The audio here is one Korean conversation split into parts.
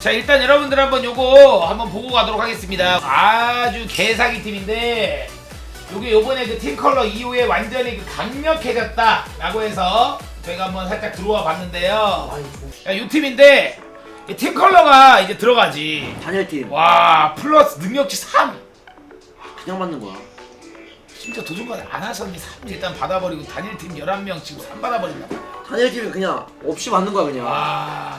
자 일단 여러분들 한번 요거 한번 보고 가도록 하겠습니다. 아주 개사기 팀인데 요게 요번에 그 팀 컬러 이후에 완전히 그 강력해졌다 라고 해서 저희가 한번 살짝 들어와 봤는데요. 야, 요 팀인데 이팀 컬러가 이제 들어가지. 단일팀. 와 플러스 능력치 3 그냥 맞는 거야. 진짜 도전까지 안 하셨니 3 일단 받아버리고 단일팀 11명 지금 3 받아버린다. 단일팀이 그냥 없이 맞는 거야 그냥. 와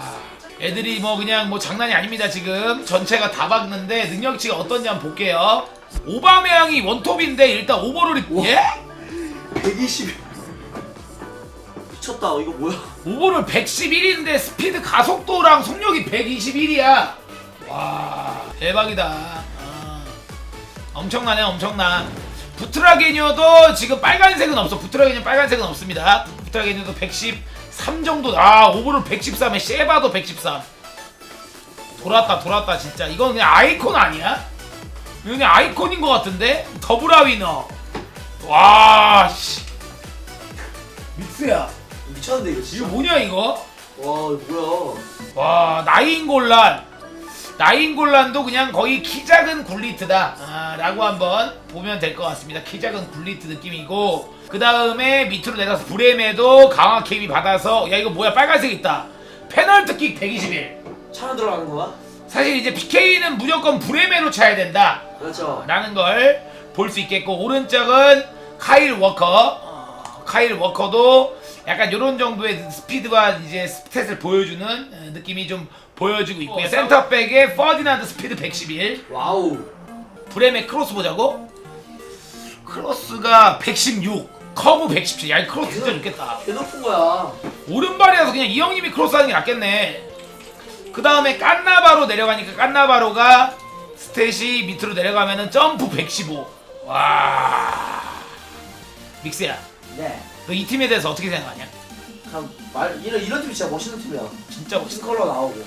애들이 뭐 그냥 뭐 장난이 아닙니다 지금. 전체가 다 박는데 능력치가 어떤지 한번 볼게요. 오바메양이 원톱인데 일단 오버롤이. 예? 120 미쳤다. 이거 뭐야? 오버롤 111인데 스피드 가속도랑 속력이 121이야. 와 대박이다. 아, 엄청나네 엄청나 부트라게니어도 지금 빨간색은 없어. 부트라게니어 빨간색은 없습니다. 부트라게니어도 113 정도 아 오버롤 113에 쉐바도 113 돌았다 돌았다 진짜. 이건 그냥 아이콘 아니야? 이거 그냥 아이콘인 것 같은데? 더블아 위너. 와씨. 믹스야. 미쳤는데 이거 이거 진짜 뭐냐 이거? 와 이거 뭐야? 와 나인골란 나인골란도 그냥 거의 키 작은 굴리트다. 아, 라고 한번 보면 될 것 같습니다. 키 작은 굴리트 느낌이고. 그 다음에 밑으로 내려서 브레메도 강화 캡이 받아서 야 이거 뭐야? 빨간색 있다. 페널트킥 121 차로 들어가는 거야? 사실 이제 PK는 무조건 브레메로 차야 된다. 그렇죠. 라는 걸 볼 수 있겠고 오른쪽은 카일 워커. 어, 카일 워커도 약간 이런 정도의 스피드와 이제 스탯을 보여주는 어, 느낌이 좀 보여주고 있고요 센터백에 퍼디난드 스피드 111 와우 브레메 크로스 보자고 크로스가 116 커브 117 야 이 크로스 진짜 좋겠다 개 높은 거야 오른발이라서 그냥 이 형님이 크로스 하는 게 낫겠네. 그 다음에 깐나바로 내려가니까 깐나바로가 스탯이 밑으로 내려가면은 점프 115. 와. 믹스야. 네 너 이 팀에 대해서 어떻게 생각하냐? 그냥 말 이런 이런 팀이 진짜 멋있는 팀이야 진짜 멋있어. 컬러 나오고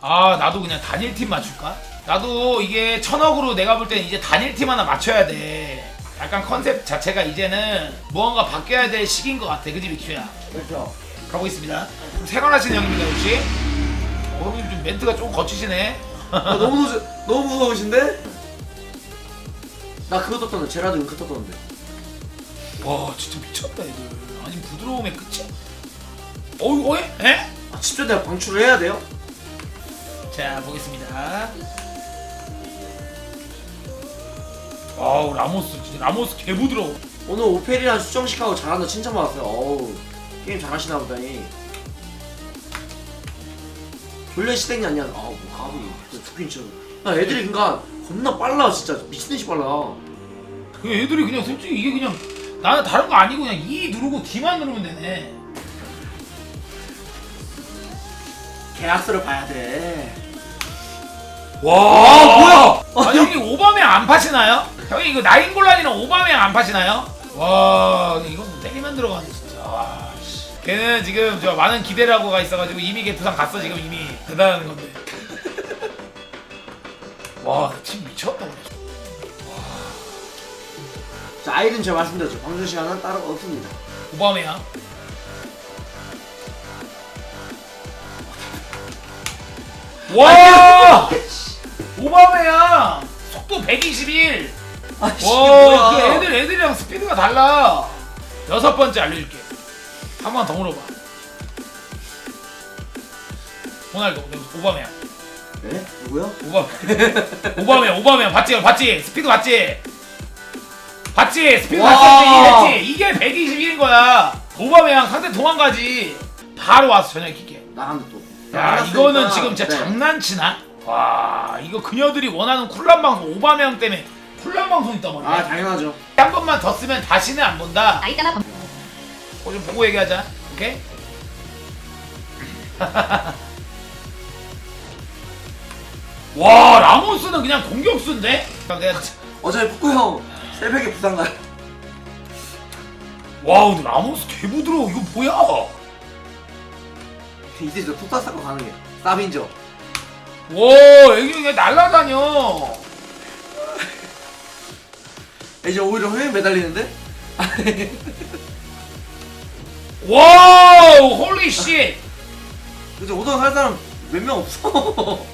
아, 나도 그냥 단일 팀 맞출까? 나도 이게 천억으로 내가 볼 때는 이제 단일 팀 하나 맞춰야 돼. 약간 컨셉 자체가 이제는 무언가 바뀌어야 될 시기인 것 같아. 그지, 믹슈야? 그렇죠 가고 있습니다. 생활하시는 형님입니다, 혹시? 어, 형님 좀 멘트가 좀 거치시네. 아, 너무 무서 너무 무서우신데? 나 그거 떴던데 제라도 윙크 떴던데 와 진짜 미쳤다 애들. 아니 부드러움의 끝이야? 어이 어이 에? 아 진짜 내가 방출을 해야 돼요? 자 보겠습니다. 아우 라모스 진짜 라모스 개 부드러워. 오늘 오페리랑 수정식하고 잘한다 칭찬받았어요. 어우 게임 잘하시나 보다니. 졸려 시댕이 아니야. 아우 뭐 가비 진짜 좋긴 진짜 야 애들이 그니까 겁나 빨라 진짜. 미친듯이 빨라. 그 애들이 그냥 솔직히 이게 그냥 나는 다른 거 아니고 그냥 E 누르고 D만 누르면 되네. 계약서를 봐야 돼. 와 뭐야? 아 형님 오바메 안 파시나요? 형님 이거 나인골란이랑 오바메 안 파시나요? 와 이건 뭐 때리면 들어가네 진짜. 와, 씨. 걔는 지금 저 많은 기대를 하고 가 있어가지고 이미 걔 부산 갔어 지금 이미. 대단한 건데. 와 팀 미쳤다 자 아이린 제가 말씀드렸죠. 방송 시간은 따로 없습니다. 오바메야? 와! 오바메야! 속도 121 아 씨 와, 그 애들 애들이랑 스피드가 달라. 여섯 번째 알려줄게. 한 번 더 물어봐. 호날두, 오바메야, 네? 누구요? 오바메, 오바메, 오바메, 봤지, 봤지, 스피드 봤지, 봤지, 스피드 와. 봤지. 이게 121인 거야. 오바메양 상대 도망가지. 바로 와서 저녁 킬게. 나간다 또 야. 이거는 지금 진짜 네. 장난치나? 와, 이거 그녀들이 원하는 쿨란 방송 오바메양 때문에 쿨란 방송 있단 말이야. 아 당연하죠 한 번만 더 쓰면 다시는 안 본다. 아이따마 검 어, 좀 보고 얘기하자. 오케이? 와 라모스는 그냥 공격수인데? 내가 어차피 북구 형 새벽에 부산 가요 와 근데 라모스 개 부드러워 이거 뭐야? 이제 저 가는 게 싸빈죠 와 애기 그냥 날라다녀. 이제 오히려 허용에 매달리는데? 와우 홀리 씨. 그죠 오던 할 사람 몇 명 없어.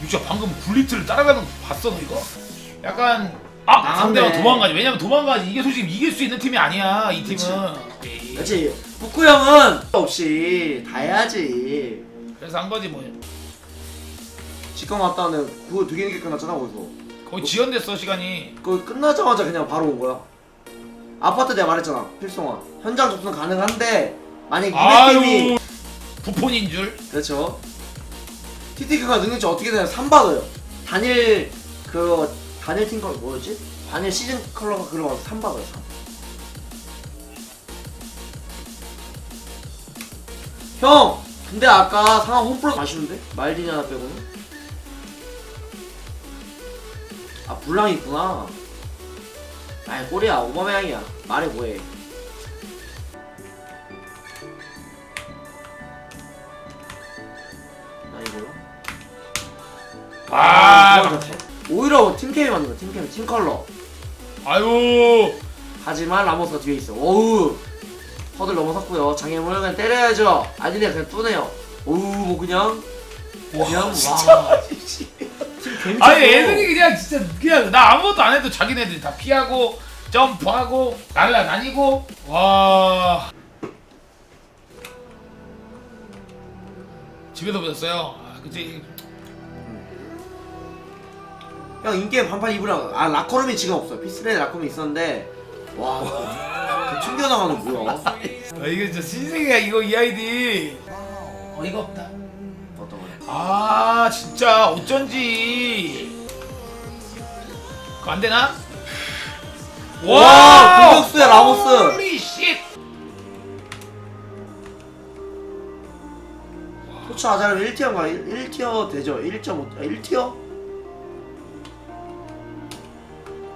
진짜 방금 굴리트를 따라가는 거 봤어 너 이거? 약간 아 나갔네. 상대가 도망가지 왜냐면 도망가지 이게 솔직히 이길 수 있는 팀이 아니야 이 팀은 그렇지. 북구 형은 없이 다 해야지. 그래서 한 거지 뭐 직관 왔다는 그거 되게 늦게 끝났잖아 거기서. 거의 지연됐어 시간이 그거 끝나자마자 그냥 바로 온 거야. 아파트 내가 말했잖아 필성아 현장 접근 가능한데 만약 이네 팀이 아유 부폰인 줄 그렇죠. TTK가 능력치 어떻게 되냐 3 받아요. 단일 그 단일 팀 컬러 뭐였지? 단일 시즌 컬러가 그려가서 3 받아요. 3. 형, 근데 아까 상황 홈플러 아쉬운데? 말디니 하나 빼고는? 아 불랑이 있구나. 아이 꼬리야 오바메양이야. 말해 뭐해. 나 이거요? 아, 같아. 오히려 팀캠이 맞는 거야 팀캠. 팀컬러. 아유. 하지만 라모스가 뒤에 있어. 오우. 허들 넘어섰고요. 장애물 그냥 때려야죠. 아들이야 그냥 뚜네요. 오우 뭐 그냥. 그냥 와. 진짜. 와. 팀 아니 애들이 그냥 진짜 그냥 나 아무것도 안 해도 자기네들이 다 피하고 점프하고 날라다니고. 와. 집에서 보셨어요? 아 그치 형 인게임 반팔 입으라 아 라커룸이 지금 없어요 피스레드 라커룸이 있었는데 와 이거 튕겨나가는 뭐야? 아, 이거 진짜 신세계야 이거 이 아이디. 어이가 없다. 어떤 거야? 아 진짜 어쩐지. 그거 안 되나? 와, 공격수야, 라모스. 홀리 쉣 코치 아자람 1티어인가? 1, 티어 되죠? 1.5 아, 1티어?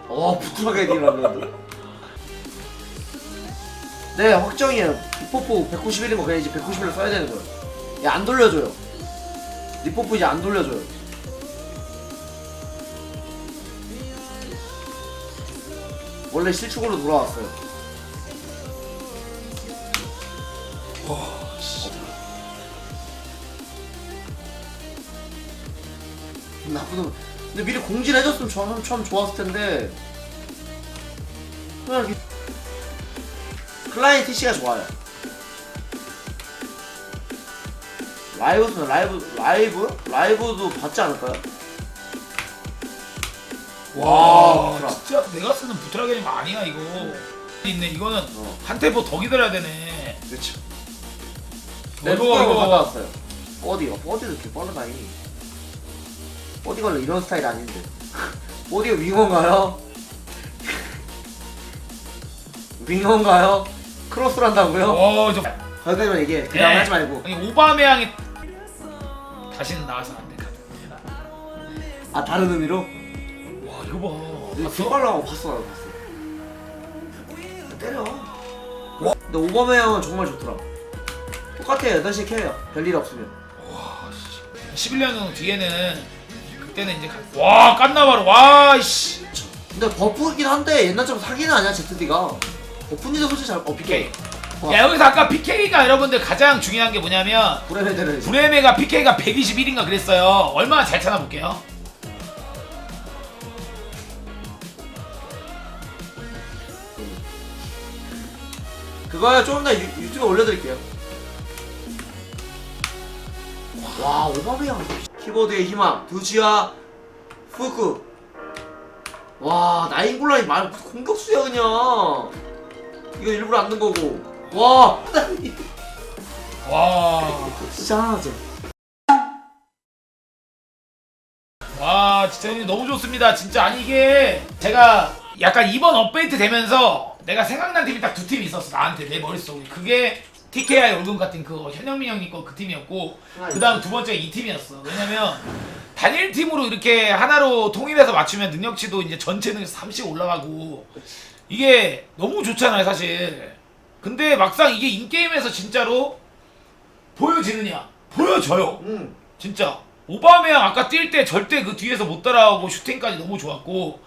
어 부끄러게 디라는데. 네 확정이에요. 리포프 191인 거 그냥 이제 191로 써야 되는 거예요. 야안 돌려줘요. 리포프 이제 안 돌려줘요. 원래 실축으로 돌아왔어요. 나쁜 놈. 근데 미리 공지를 해줬으면 참, 참 좋았을 텐데. 그냥. 클라이언트 TC가 좋아요. 라이브는 라이브, 라이브? 라이브도 받지 않을까요? 와 부트라. 진짜 내가 쓰는 부트라 게임 아니야 이거 있네 이거는 어. 한 템포 더 기다려야 되네 그렇죠. 이거, 네, 이거 이거. 갔다 왔어요. 버디가, 버디도 이렇게 빠르다니. 원래 이런 스타일 아닌데. 버디가 윙어인가요? 윙어인가요? 크로스를 한다고요? 어저 거기까지만 얘기해. 그 다음 하지 말고. 아니 오바메양이 다시는 나와서 안 돼. 아, 다른 의미로? 와 이거 봐. 나 뒷발라고 봤어, 나도 봤어. 때려. 근데 오버메양은 정말 좋더라. 똑같아요. 8시 캐요. 별일 없으면. 와, 씨. 11년 뒤에는 그때는 이제 가... 와 깐나바로 와 씨. 근데 버프긴 한데 옛날처럼 사기는 아니야, ZD가. 버프니도 솔직히 잘, 어, PK. 야 여기서 아까 PK가 여러분들 가장 중요한 게 뭐냐면 브레메드를. 브레메가 PK가 121인가 그랬어요. 얼마나 잘 찾아볼게요. 그거요 좀 이따 유- 유튜브에 올려드릴게요 와 오바메양 키보드의 희망 두지와 후크. 와 나인골라이 말 공격수야 그냥. 이거 일부러 안 넣은 거고. 와 와, 짠하죠. 와 진짜 형님 너무 좋습니다. 진짜 아니 이게 제가 약간 이번 업데이트 되면서 내가 생각난 팀이 딱 두 팀이 있었어 나한테 내 머릿속에. 그게 TKI 올금 같은 그 현영민 형님 거 그 팀이었고 그 다음 두 번째가 이 팀이었어. 왜냐면 단일 팀으로 이렇게 하나로 통일해서 맞추면 능력치도 이제 전체 능력 30 올라가고 이게 너무 좋잖아요 사실. 근데 막상 이게 인게임에서 진짜로 보여지느냐? 보여져요. 응 진짜 오바메양 아까 뛸 때 절대 그 뒤에서 못 따라오고 슈팅까지 너무 좋았고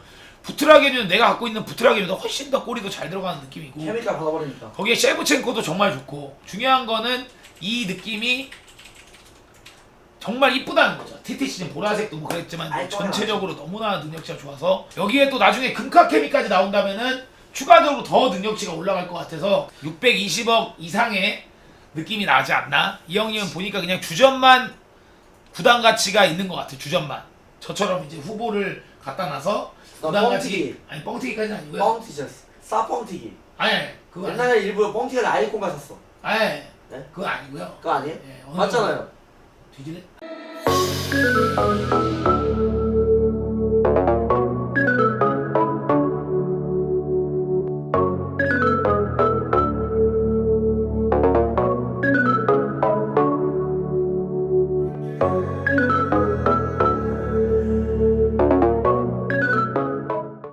부트라게는 내가 갖고 있는 부트라게보다 훨씬 더 골이 더 잘 들어가는 느낌이고 케미칼 받아버리니까 거기에 셰브첸코도 정말 좋고 중요한 거는 이 느낌이 정말 이쁘다는 거죠. TT 시즌 보라색도 뭐 그랬지만 아이, 전체적으로 너무나 능력치가 좋아서 여기에 또 나중에 금카케미까지 나온다면은 추가적으로 더 능력치가 올라갈 것 같아서 620억 이상의 느낌이 나지 않나? 이 형님은 보니까 그냥 주전만 구단 가치가 있는 것 같아. 주전만. 저처럼 이제 후보를 갖다 놔서 뻥튀기. 아니 뻥튀기까지는 아니고요. 뻥튀기였어. 싸뻥튀기. 아니 그거 아니. 옛날에 일부러 뻥튀기를 아이콘가 샀어. 아니 네? 그거 아니고요. 그거 아니에요? 예, 맞잖아요. 뒤질래?